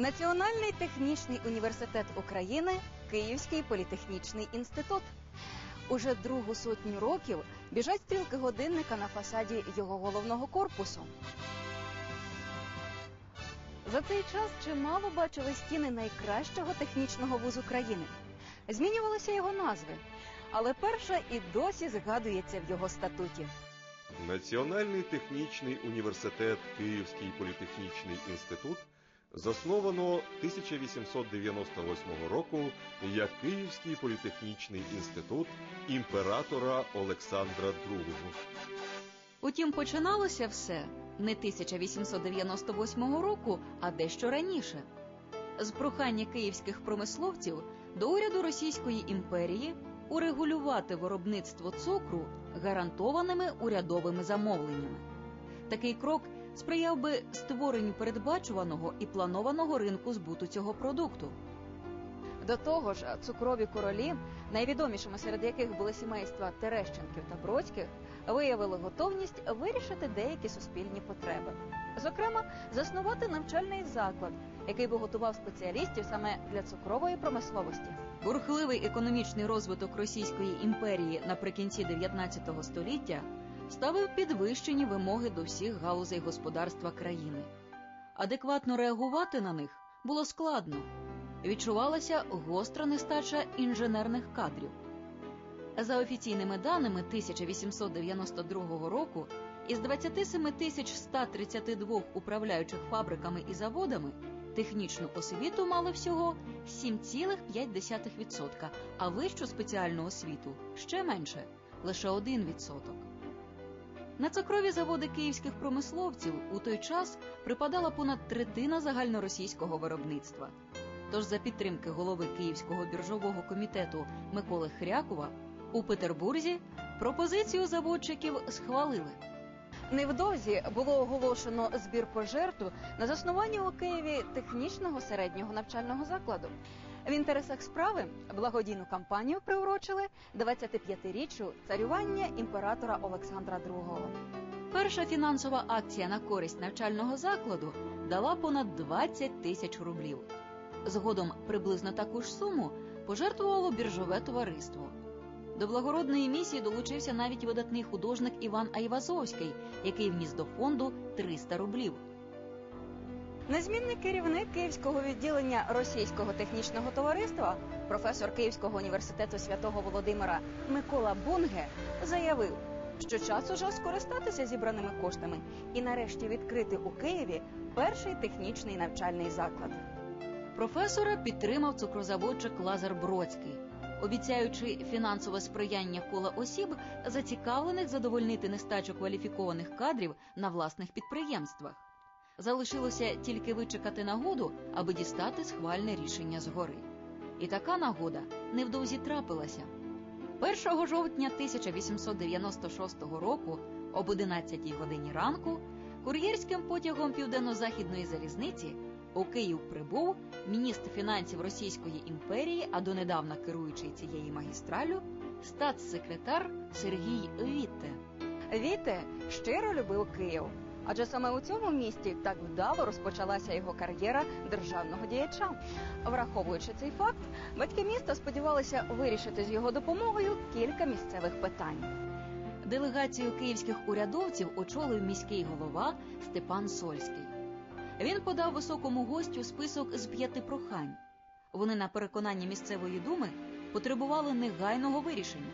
Національний технічний університет України, Київський політехнічний інститут. Уже другу сотню років біжать стрілки годинника на фасаді його головного корпусу. За цей час чимало бачили стіни найкращого технічного вузу країни. Змінювалися його назви, але перша і досі згадується в його статуті. Національний технічний університет Київський політехнічний інститут засновано 1898 року як Київський політехнічний інститут імператора Олександра II. Утім, починалося все не 1898 року, а дещо раніше. З прохання київських промисловців до уряду Російської імперії урегулювати виробництво цукру гарантованими урядовими замовленнями. Такий крок сприяв би створенню передбачуваного і планованого ринку збуту цього продукту. До того ж, цукрові королі, найвідомішими серед яких були сімейства Терещенків та Бродських, виявили готовність вирішити деякі суспільні потреби. Зокрема, заснувати навчальний заклад, який би готував спеціалістів саме для цукрової промисловості. Бурхливий економічний розвиток Російської імперії наприкінці 19 століття ставив підвищені вимоги до всіх галузей господарства країни. Адекватно реагувати на них було складно. Відчувалася гостра нестача інженерних кадрів. За офіційними даними 1892 року, із 27 тисяч 132 управляючих фабриками і заводами технічну освіту мали всього 7,5%, а вищу спеціальну освіту ще менше лише 1%. На цукрові заводи київських промисловців у той час припадала понад третина загальноросійського виробництва. Тож за підтримки голови Київського біржового комітету Миколи Хрякова у Петербурзі пропозицію заводчиків схвалили. Невдовзі було оголошено збір пожертв на заснування у Києві технічного середнього навчального закладу. В інтересах справи благодійну кампанію приурочили 25-річчю царювання імператора Олександра II. Перша фінансова акція на користь навчального закладу дала понад 20 тисяч рублів. Згодом приблизно таку ж суму пожертвувало біржове товариство. До благородної місії долучився навіть видатний художник Іван Айвазовський, який вніс до фонду 300 рублів. Незмінний керівник Київського відділення Російського технічного товариства, професор Київського університету святого Володимира Микола Бунге, заявив, що час уже скористатися зібраними коштами і нарешті відкрити у Києві перший технічний навчальний заклад. Професора підтримав цукрозаводчик Лазар Бродський, обіцяючи фінансове сприяння кола осіб, зацікавлених задовольнити нестачу кваліфікованих кадрів на власних підприємствах. Залишилося тільки вичекати нагоду, аби дістати схвальне рішення згори. І така нагода невдовзі трапилася. 1 жовтня 1896 року об 11 годині ранку кур'єрським потягом південно-західної залізниці у Київ прибув міністр фінансів Російської імперії, а донедавна керуючий цією магістралю, статс-секретар Сергій Вітте. Віте щиро любив Київ, адже саме у цьому місті так вдало розпочалася його кар'єра державного діяча. Враховуючи цей факт, батьки міста сподівалися вирішити з його допомогою кілька місцевих питань. Делегацію київських урядовців очолив міський голова Степан Сольський. Він подав високому гостю список з п'яти прохань. Вони, на переконання місцевої думи, потребували негайного вирішення.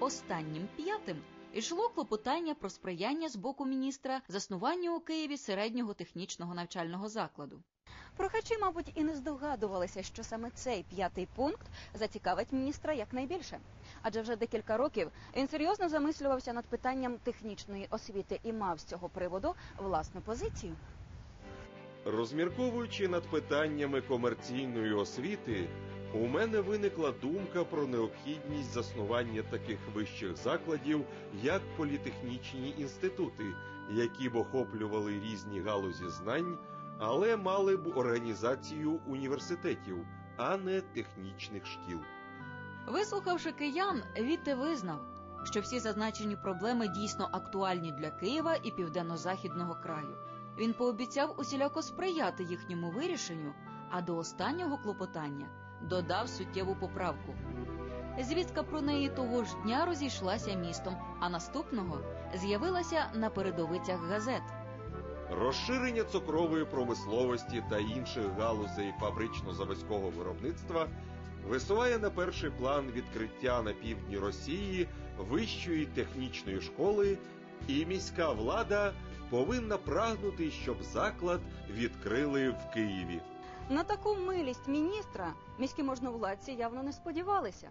Останнім п'ятим йшло клопотання про сприяння з боку міністра заснуванню у Києві середнього технічного навчального закладу. Прохачі, мабуть, і не здогадувалися, що саме цей п'ятий пункт зацікавить міністра якнайбільше. Адже вже декілька років він серйозно замислювався над питанням технічної освіти і мав з цього приводу власну позицію. Розмірковуючи над питаннями комерційної освіти, у мене виникла думка про необхідність заснування таких вищих закладів, як політехнічні інститути, які б охоплювали різні галузі знань, але мали б організацію університетів, а не технічних шкіл. Вислухавши киян, Вітте визнав, що всі зазначені проблеми дійсно актуальні для Києва і південно-західного краю. Він пообіцяв усіляко сприяти їхньому вирішенню, а до останнього клопотання додав суттєву поправку. Звістка про неї того ж дня розійшлася містом, а наступного з'явилася на передовицях газет. Розширення цукрової промисловості та інших галузей фабрично-заводського виробництва висуває на перший план відкриття на півдні Росії вищої технічної школи, і міська влада повинна прагнути, щоб заклад відкрили в Києві. На таку милість міністра міські можновладці явно не сподівалися.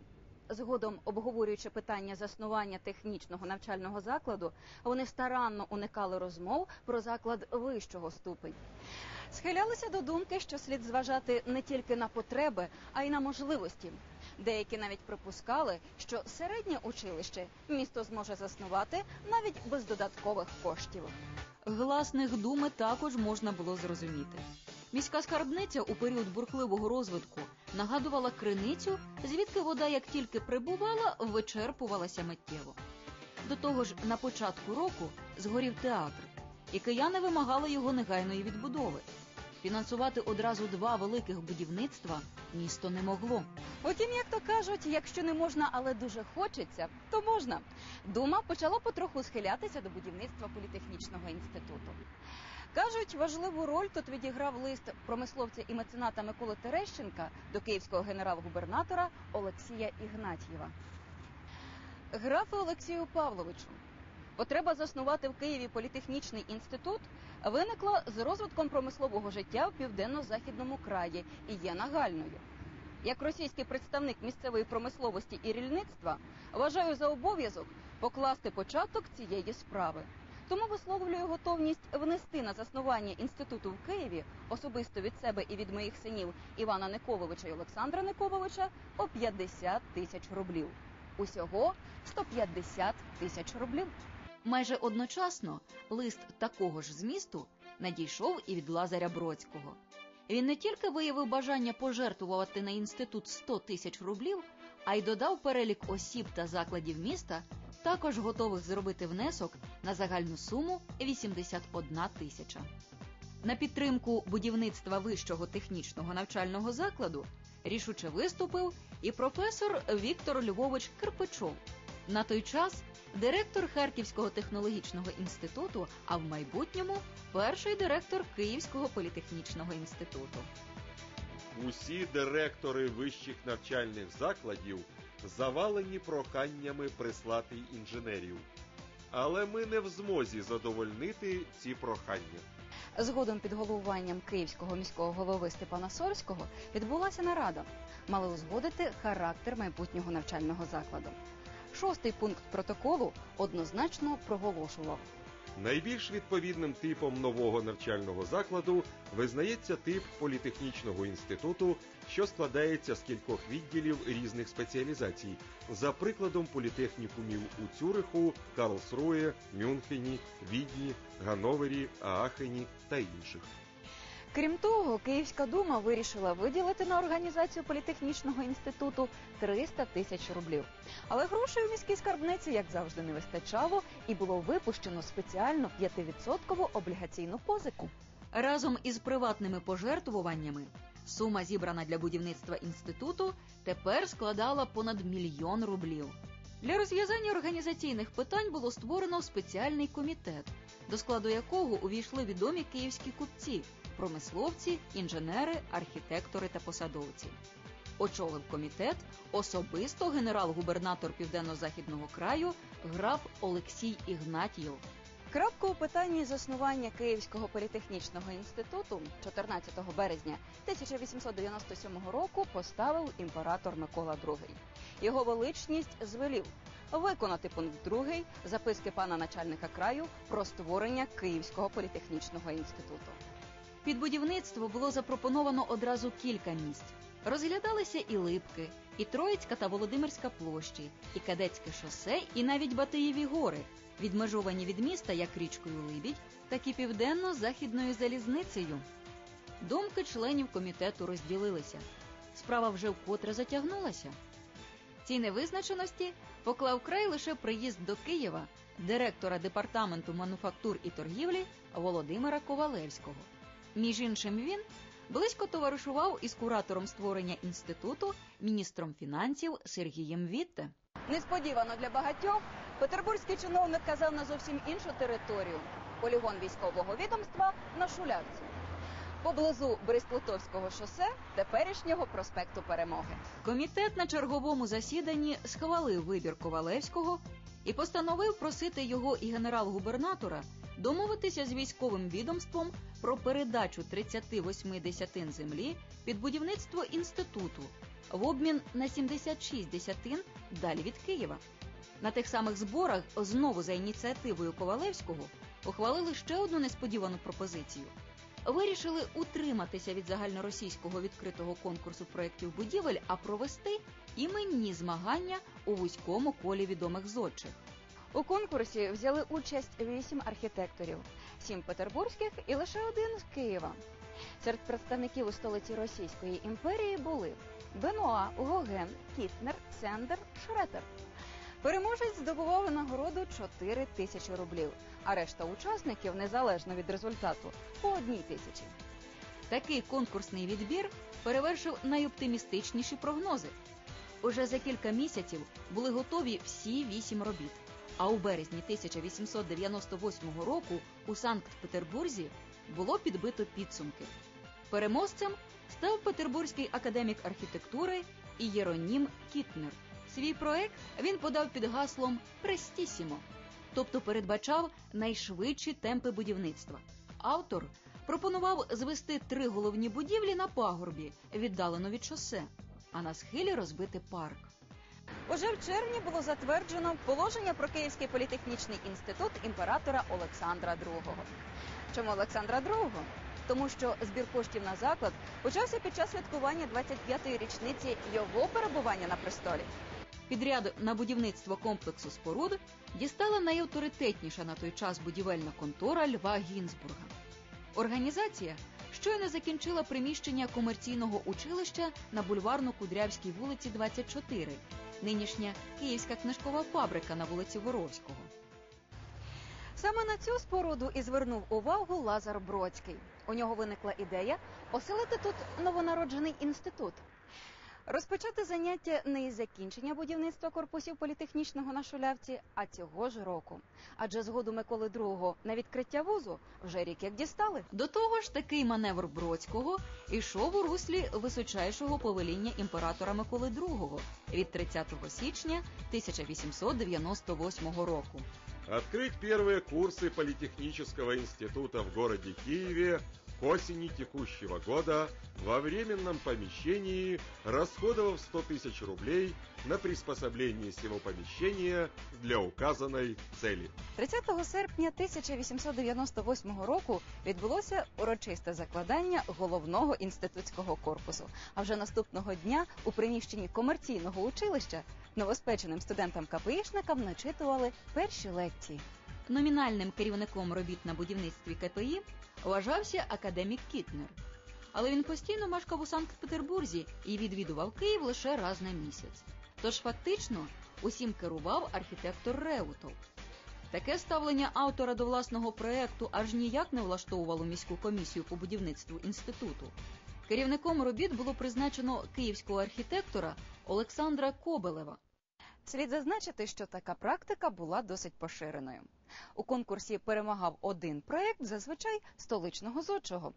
Згодом, обговорюючи питання заснування технічного навчального закладу, вони старанно уникали розмов про заклад вищого ступеня. Схилялися до думки, що слід зважати не тільки на потреби, а й на можливості. Деякі навіть припускали, що середнє училище місто зможе заснувати навіть без додаткових коштів. Гласних думи також можна було зрозуміти. Міська скарбниця у період бурхливого розвитку нагадувала криницю, звідки вода, як тільки прибувала, вичерпувалася миттєво. До того ж, на початку року згорів театр, і кияни вимагали його негайної відбудови. Фінансувати одразу два великих будівництва місто не могло. Утім, як то кажуть, якщо не можна, але дуже хочеться, то можна. Дума почала потроху схилятися до будівництва політехнічного інституту. Кажуть, важливу роль тут відіграв лист промисловця і мецената Миколи Терещенка до київського генерал-губернатора Олексія Ігнатьєва. Графе Олексію Павловичу, потреба заснувати в Києві політехнічний інститут виникла з розвитком промислового життя в південно-західному краї і є нагальною. Як російський представник місцевої промисловості і рільництва вважаю за обов'язок покласти початок цієї справи. Тому висловлюю готовність внести на заснування інституту в Києві особисто від себе і від моїх синів Івана Николовича і Олександра Николовича по 50 тисяч рублів. Усього 150 тисяч рублів. Майже одночасно лист такого ж змісту надійшов і від Лазаря Бродського. Він не тільки виявив бажання пожертвувати на інститут 100 тисяч рублів, а й додав перелік осіб та закладів міста, також готових зробити внесок на загальну суму 81 тисяча. На підтримку будівництва вищого технічного навчального закладу рішуче виступив і професор Віктор Львович Кирпичов. На той час директор Харківського технологічного інституту, а в майбутньому перший директор Київського політехнічного інституту. Усі директори вищих навчальних закладів завалені проханнями прислати інженерів. Але ми не в змозі задовольнити ці прохання. Згодом під головуванням київського міського голови Степана Сорського відбулася нарада. Мали узгодити характер майбутнього навчального закладу. Шостий пункт протоколу однозначно проголошував. Найбільш відповідним типом нового навчального закладу визнається тип політехнічного інституту, що складається з кількох відділів різних спеціалізацій, за прикладом політехнікумів у Цюриху, Карлсрує, Мюнхені, Відні, Гановері, Аахені та інших. Крім того, Київська дума вирішила виділити на організацію політехнічного інституту 300 тисяч рублів. Але грошей у міській скарбниці, як завжди, не вистачало, і було випущено спеціальну 5% облігаційну позику. Разом із приватними пожертвуваннями сума, зібрана для будівництва інституту, тепер складала понад мільйон рублів. Для розв'язання організаційних питань було створено спеціальний комітет, до складу якого увійшли відомі київські купці, промисловці, інженери, архітектори та посадовці. Очолив комітет особисто генерал-губернатор південно-західного краю граф Олексій Ігнатьєв. Крапку у питанні заснування Київського політехнічного інституту 14 березня 1897 року поставив імператор Микола II. Його величність звелів виконати пункт 2 записки пана начальника краю про створення Київського політехнічного інституту. Під будівництво було запропоновано одразу кілька місць. Розглядалися і Липки, і Троїцька та Володимирська площі, і Кадетське шосе, і навіть Батиєві гори, відмежовані від міста як річкою Либідь, так і південно-західною залізницею. Думки членів комітету розділилися. Справа вже вкотре затягнулася. Цій невизначеності поклав край лише приїзд до Києва директора департаменту мануфактур і торгівлі Володимира Ковалевського. Між іншим, він близько товаришував із куратором створення інституту, міністром фінансів Сергієм Вітте. Несподівано для багатьох петербурзький чиновник казав на зовсім іншу територію полігон військового відомства на Шулявці. Поблизу Бориспутовського шосе теперішнього проспекту Перемоги. Комітет на черговому засіданні схвалив вибір Ковалевського і постановив просити його і генерал-губернатора домовитися з військовим відомством про передачу 38 десятин землі під будівництво інституту в обмін на 76 десятин далі від Києва. На тих самих зборах знову за ініціативою Ковалевського ухвалили ще одну несподівану пропозицію. Вирішили утриматися від загальноросійського відкритого конкурсу проєктів будівель, а провести іменні змагання у вузькому колі відомих зодчих. У конкурсі взяли участь вісім архітекторів, сім петербурзьких і лише один з Києва. Серед представників у столиці Російської імперії були Бенуа, Гоген, Кітнер, Сендер, Шретер. Переможець здобував нагороду 4 тисячі рублів, а решта учасників, незалежно від результату, по одній тисячі. Такий конкурсний відбір перевершив найоптимістичніші прогнози. Уже за кілька місяців були готові всі вісім робіт. А у березні 1898 року у Санкт-Петербурзі було підбито підсумки. Переможцем став петербурзький академік архітектури Ієронім Кітнер. Свій проект він подав під гаслом Престісімо, тобто передбачав найшвидші темпи будівництва. Автор пропонував звести три головні будівлі на пагорбі, віддалено від шосе, а на схилі розбити парк. Уже в червні було затверджено положення про Київський політехнічний інститут імператора Олександра II. Чому Олександра II? Тому що збір коштів на заклад почався під час святкування 25-ї річниці його перебування на престолі. Підряд на будівництво комплексу споруд дістала найавторитетніша на той час будівельна контора Льва Гінзбурга. Організація щойно закінчила приміщення комерційного училища на бульварно-Кудрявській вулиці 24, нинішня Київська книжкова фабрика на вулиці Воровського. Саме на цю споруду і звернув увагу Лазар Бродський. У нього виникла ідея оселити тут новонароджений інститут. Розпочати заняття не із закінчення будівництва корпусів політехнічного на Шулявці, а цього ж року. Адже згоду Миколи II на відкриття вузу вже рік як дістали. До того ж, такий маневр Бродського йшов у руслі височайшого повеління імператора Миколи II від 30 січня 1898 року. Открыть первые курсы Политехнического института в городе Киеве к осени текущего года во временном помещении, расходовав 100 тысяч рублей на приспособление всего помещения для указанной цели. 30 серпня 1898 року відбулося урочисте закладання головного інститутського корпусу. А вже наступного дня у приміщенні комерційного училища новоспеченим студентам КПІшникам начитували перші лекції. Номінальним керівником робіт на будівництві КПІ вважався академік Кітнер. Але він постійно мешкав у Санкт-Петербурзі і відвідував Київ лише раз на місяць. Тож фактично усім керував архітектор Реутов. Таке ставлення автора до власного проекту аж ніяк не влаштовувало міську комісію по будівництву інституту. Керівником робіт було призначено київського архітектора Олександра Кобелева. Слід зазначити, що така практика була досить поширеною. У конкурсі перемагав один проект, зазвичай столичного зодчого,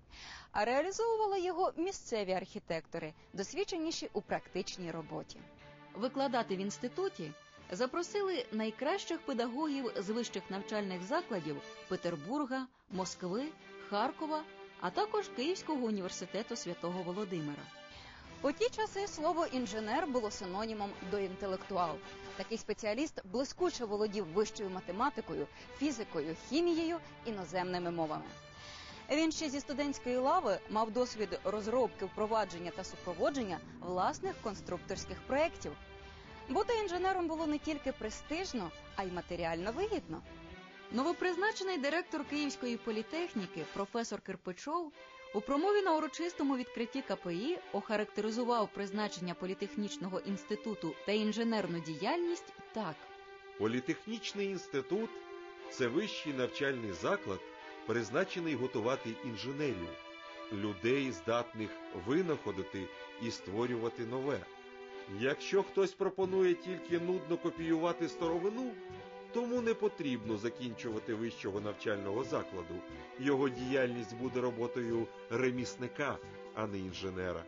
а реалізовували його місцеві архітектори, досвідченіші у практичній роботі. Викладати в інституті запросили найкращих педагогів з вищих навчальних закладів Петербурга, Москви, Харкова, а також Київського університету святого Володимира. У ті часи слово інженер було синонімом до інтелектуал. Такий спеціаліст блискуче володів вищою математикою, фізикою, хімією, іноземними мовами. Він ще зі студентської лави мав досвід розробки, впровадження та супроводження власних конструкторських проєктів. Бути інженером було не тільки престижно, а й матеріально вигідно. Новопризначений директор Київської політехніки професор Кирпичов у промові на урочистому відкритті КПІ охарактеризував призначення політехнічного інституту та інженерну діяльність так. Політехнічний інститут це вищий навчальний заклад, призначений готувати інженерію. людей, здатних винаходити і створювати нове. Якщо хтось пропонує тільки нудно копіювати старовину, тому не потрібно закінчувати вищого навчального закладу. Його діяльність буде роботою ремісника, а не інженера.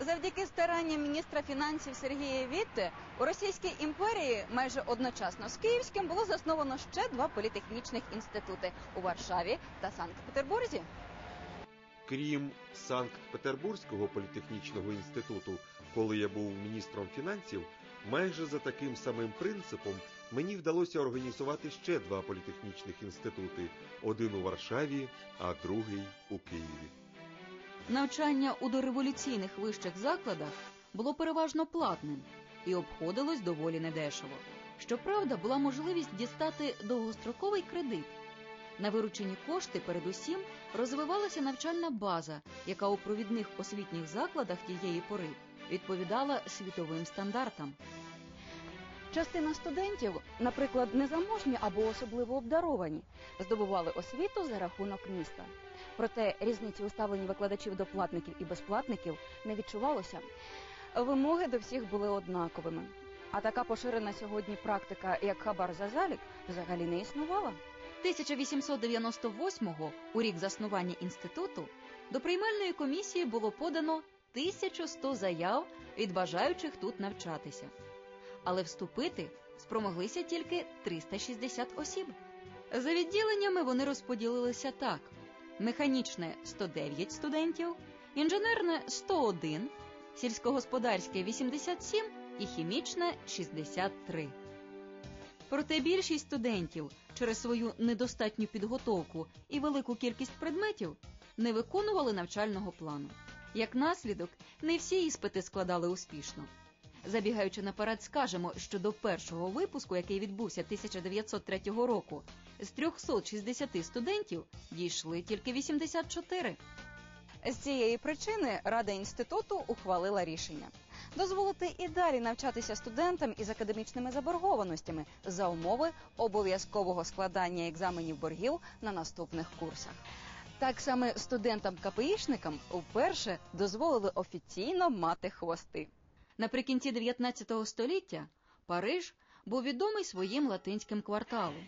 Завдяки старанням міністра фінансів Сергія Вітте у Російській імперії майже одночасно з Київським було засновано ще два політехнічних інститути у Варшаві та Санкт-Петербурзі. Крім Санкт-Петербурзького політехнічного інституту, коли я був міністром фінансів, майже за таким самим принципом мені вдалося організувати ще два політехнічних інститути: один у Варшаві, а другий у Києві. Навчання у дореволюційних вищих закладах було переважно платним і обходилось доволі недешево. Щоправда, була можливість дістати довгостроковий кредит. На виручені кошти, передусім, розвивалася навчальна база, яка у провідних освітніх закладах тієї пори відповідала світовим стандартам. Частина студентів, наприклад, незаможні або особливо обдаровані, здобували освіту за рахунок міста. Проте різниці у ставленні викладачів до платників і безплатників не відчувалося. Вимоги до всіх були однаковими. А така поширена сьогодні практика, як хабар за залік, взагалі не існувала. 1898-го, у рік заснування інституту, до приймальної комісії було подано 1100 заяв від бажаючих тут навчатися. Але вступити спромоглися тільки 360 осіб. За відділеннями вони розподілилися так: механічне 109 студентів, інженерне 101, сільськогосподарське 87 і хімічне 63. Проте більшість студентів через свою недостатню підготовку і велику кількість предметів не виконували навчального плану. Як наслідок, не всі іспити складали успішно. Забігаючи наперед, скажемо, що до першого випуску, який відбувся 1903 року, з 360 студентів дійшли тільки 84. З цієї причини Рада інституту ухвалила рішення дозволити і далі навчатися студентам із академічними заборгованостями за умови обов'язкового складання екзаменів боргів на наступних курсах. Так саме студентам-КПІшникам вперше дозволили офіційно мати хвости. Наприкінці 19 століття Париж був відомий своїм латинським кварталом.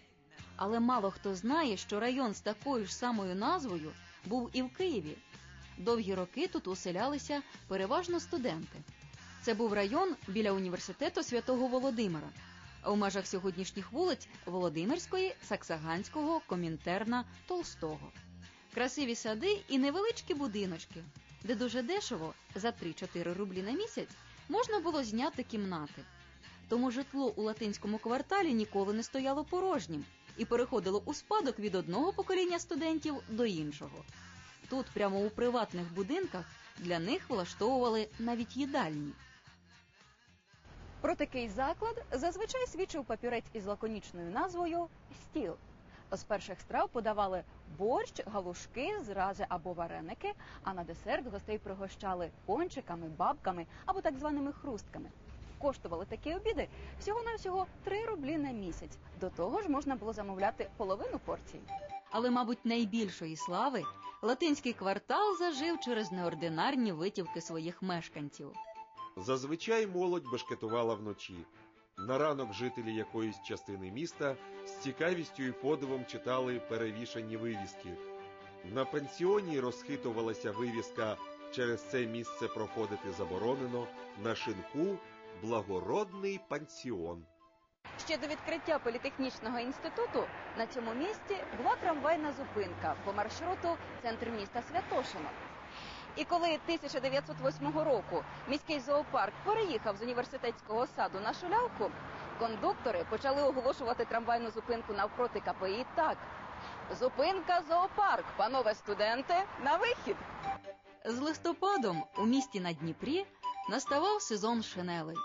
Але мало хто знає, що район з такою ж самою назвою був і в Києві. Довгі роки тут уселялися переважно студенти. Це був район біля університету святого Володимира, а у межах сьогоднішніх вулиць Володимирської, Саксаганського, Комінтерна, Толстого. Красиві сади і невеличкі будиночки, де дуже дешево за 3-4 рублі на місяць можна було зняти кімнати. Тому житло у латинському кварталі ніколи не стояло порожнім і переходило у спадок від одного покоління студентів до іншого. Тут, прямо у приватних будинках, для них влаштовували навіть їдальні. Про такий заклад зазвичай свідчив папірець із лаконічною назвою стіл. З перших страв подавали борщ, галушки, зрази або вареники, а на десерт гостей пригощали пончиками, бабками або так званими хрустками. Коштували такі обіди всього-навсього 3 рублі на місяць. До того ж можна було замовляти половину порції. Але, мабуть, найбільшої слави латинський квартал зажив через неординарні витівки своїх мешканців. Зазвичай молодь бешкетувала вночі. На ранок жителі якоїсь частини міста з цікавістю і подивом читали перевішані вивіски. На пансіоні розхитувалася вивіска через це місце проходити заборонено на шинку благородний пансіон. Ще до відкриття політехнічного інституту на цьому місці була трамвайна зупинка по маршруту центр міста Святошино. І коли 1908 року міський зоопарк переїхав з університетського саду на шулявку, кондуктори почали оголошувати трамвайну зупинку навпроти КПІ так: зупинка зоопарк, панове студенти, на вихід. З листопадом у місті на Дніпрі наставав сезон шинелей.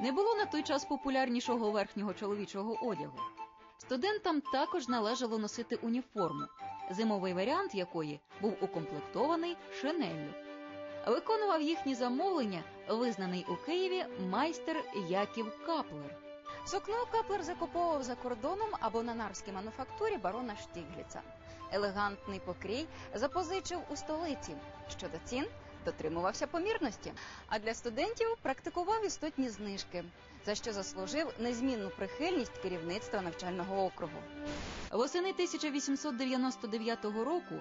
Не було на той час популярнішого верхнього чоловічого одягу. Студентам також належало носити уніформу, зимовий варіант якої був укомплектований шинеллю. Виконував їхні замовлення визнаний у Києві майстер Яків Каплер. Сукно Каплер закуповував за кордоном або на нарській мануфактурі барона Штігліца. Елегантний покрій запозичив у столиці. Щодо цін дотримувався помірності. А для студентів практикував істотні знижки, за що заслужив незмінну прихильність керівництва навчального округу. Восени 1899 року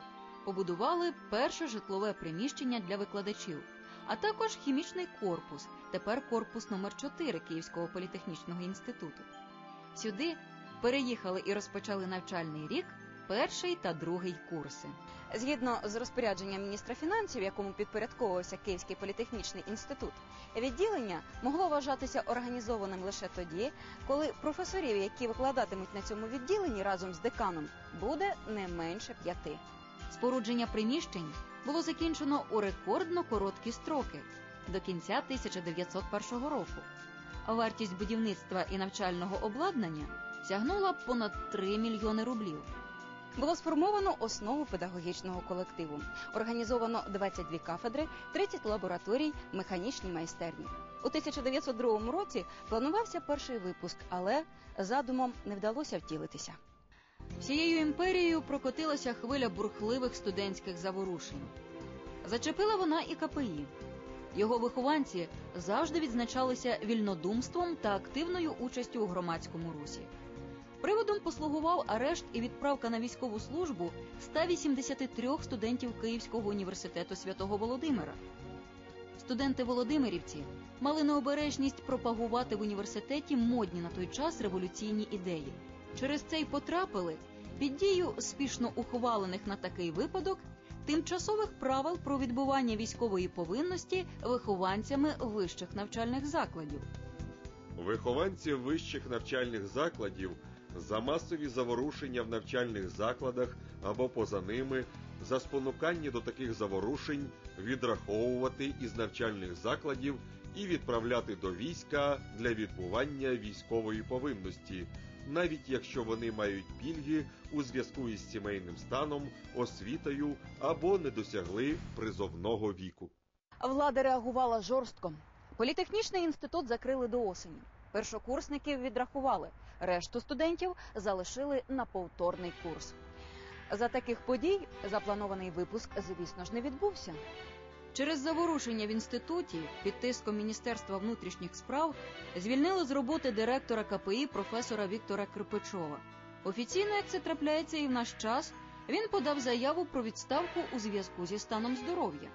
побудували перше житлове приміщення для викладачів, а також хімічний корпус, тепер корпус номер 4 Київського політехнічного інституту. Сюди переїхали і розпочали навчальний рік перший та другий курси. Згідно з розпорядженням міністра фінансів, якому підпорядковувався Київський політехнічний інститут, відділення могло вважатися організованим лише тоді, коли професорів, які викладатимуть на цьому відділенні разом з деканом, буде не менше п'яти. Спорудження приміщень було закінчено у рекордно короткі строки до кінця 1901 року. Вартість будівництва і навчального обладнання сягнула понад 3 мільйони рублів. Було сформовано основу педагогічного колективу. Організовано 22 кафедри, 30 лабораторій, механічні майстерні. У 1902 році планувався перший випуск, але задумом не вдалося втілитися. Всією імперією прокотилася хвиля бурхливих студентських заворушень. Зачепила вона і КПІ. Його вихованці завжди відзначалися вільнодумством та активною участю у громадському русі. Приводом послугував арешт і відправка на військову службу 183 студентів Київського університету святого Володимира. Студенти Володимирівці мали необережність пропагувати в університеті модні на той час революційні ідеї. Через це й потрапили під дію спішно ухвалених на такий випадок тимчасових правил про відбування військової повинності вихованцями вищих навчальних закладів. Вихованці вищих навчальних закладів за масові заворушення в навчальних закладах або поза ними, за спонукання до таких заворушень відраховувати із навчальних закладів і відправляти до війська для відбування військової повинності, навіть якщо вони мають пільги у зв'язку із сімейним станом, освітою або не досягли призовного віку. Влада реагувала жорстко. Політехнічний інститут закрили до осені. Першокурсників відрахували. Решту студентів залишили на повторний курс. За таких подій запланований випуск, звісно ж, не відбувся. Через заворушення в інституті під тиском Міністерства внутрішніх справ звільнили з роботи директора КПІ професора Віктора Кирпичова. Офіційно, як це трапляється і в наш час, він подав заяву про відставку у зв'язку зі станом здоров'я.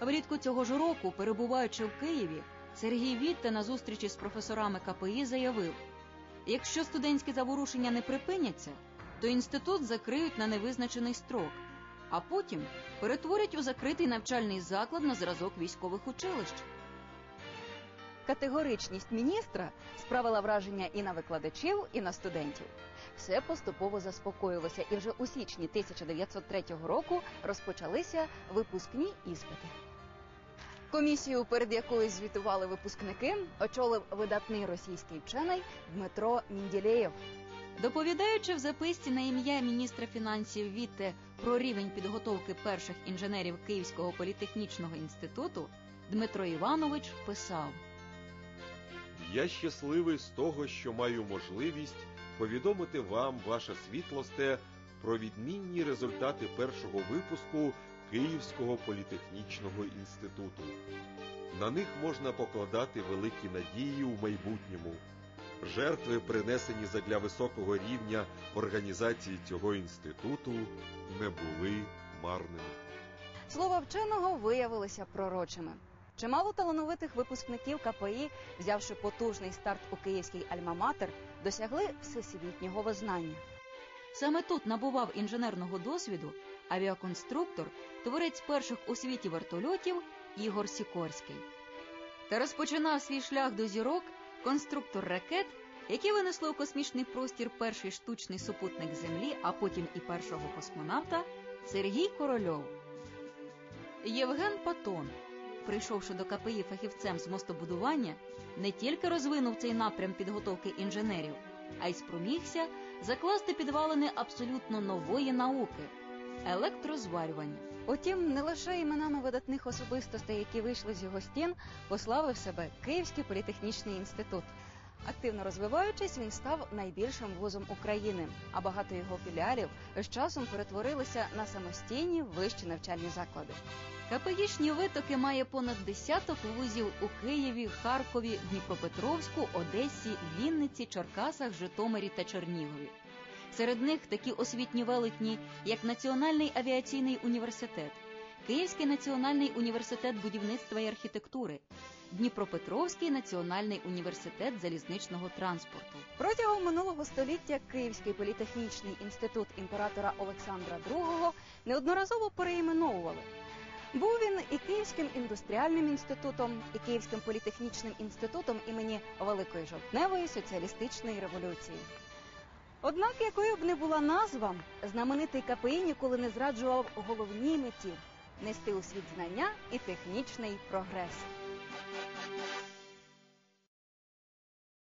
Влітку цього ж року, перебуваючи в Києві, Сергій Вітте на зустрічі з професорами КПІ заявив: якщо студентські заворушення не припиняться, то інститут закриють на невизначений строк, а потім перетворять у закритий навчальний заклад на зразок військових училищ. Категоричність міністра справила враження і на викладачів, і на студентів. Все поступово заспокоїлося, і вже у січні 1903 року розпочалися випускні іспити. Комісію, перед якою звітували випускники, очолив видатний російський вчений Дмитро Мінділеєв. Доповідаючи в записці на ім'я міністра фінансів Вітте про рівень підготовки перших інженерів Київського політехнічного інституту, Дмитро Іванович писав. Я щасливий з того, що маю можливість повідомити вам, ваша світлосте, про відмінні результати першого випуску Київського політехнічного інституту. На них можна покладати великі надії у майбутньому. Жертви, принесені задля високого рівня організації цього інституту, не були марними. Слова вченого виявилися пророчими. Чимало талановитих випускників КПІ, взявши потужний старт у київський альма-матер, досягли всесвітнього визнання. Саме тут набував інженерного досвіду авіаконструктор, творець перших у світі вертольотів Ігор Сікорський. Та розпочинав свій шлях до зірок конструктор ракет, які винесли у космічний простір перший штучний супутник Землі, а потім і першого космонавта Сергій Корольов. Євген Патон, прийшовши до КПІ фахівцем з мостобудування, не тільки розвинув цей напрям підготовки інженерів, а й спромігся закласти підвалини абсолютно нової науки електрозварювання. Утім, не лише іменами видатних особистостей, які вийшли з його стін, пославив себе Київський політехнічний інститут. Активно розвиваючись, він став найбільшим вузом України, а багато його філіалів з часом перетворилися на самостійні вищі навчальні заклади. КПІшні витоки має понад десяток вузів у Києві, Харкові, Дніпропетровську, Одесі, Вінниці, Черкасах, Житомирі та Чернігові. Серед них такі освітні велетні, як Національний авіаційний університет, Київський національний університет будівництва і архітектури, Дніпропетровський національний університет залізничного транспорту. Протягом минулого століття Київський політехнічний інститут імператора Олександра II неодноразово переіменовували. Був він і Київським індустріальним інститутом, і Київським політехнічним інститутом імені Великої жовтневої соціалістичної революції. Однак, якою б не була назва, знаменитий КПІ ніколи не зраджував головній меті нести у світ знання і технічний прогрес.